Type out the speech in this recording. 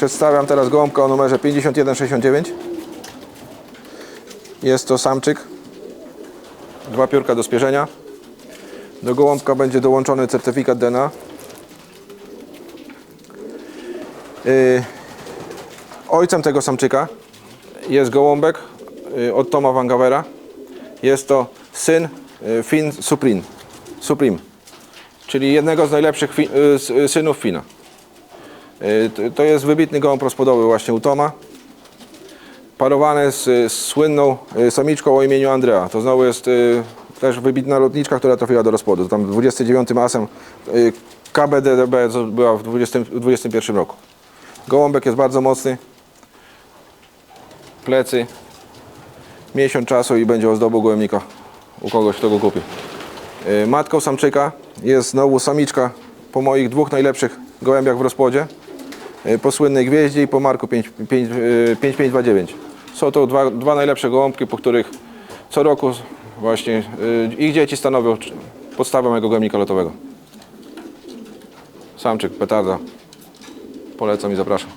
Przedstawiam teraz gołąbka o numerze 5169. Jest to samczyk. Dwa piórka do spierzenia. Do gołąbka będzie dołączony certyfikat DNA. Yy, ojcem tego samczyka jest gołąbek yy, od Toma Wangavera. Jest to syn yy, Fin Supreme, Supreme, czyli jednego z najlepszych yy, synów Fina. T- To jest wybitny gołąb rozpłodowy właśnie u Toma. Parowany z, z słynną yy, samiczką o imieniu Andrea. To znowu jest yy, też wybitna lotniczka, która trafiła do rozpłodu. Tam 29 masem yy, KBDDB była w 20, w 21 roku. Gołąbek jest bardzo mocny. Plecy. Miesiąc czasu i będzie ozdobą gołębnika u kogoś, kto go kupi. Matką samczyka jest znowu samiczka po moich dwóch najlepszych gołębiach w rozpłodzie. Yy, Po słynnej gwieździe i po marku 5 5, yy, 5529. Są to dwa, dwa najlepsze gołąbki, po których co roku właśnie yy, ich dzieci stanowią podstawę mojego gołębnika lotowego. Samczyk, petarda. Polecam i zapraszam.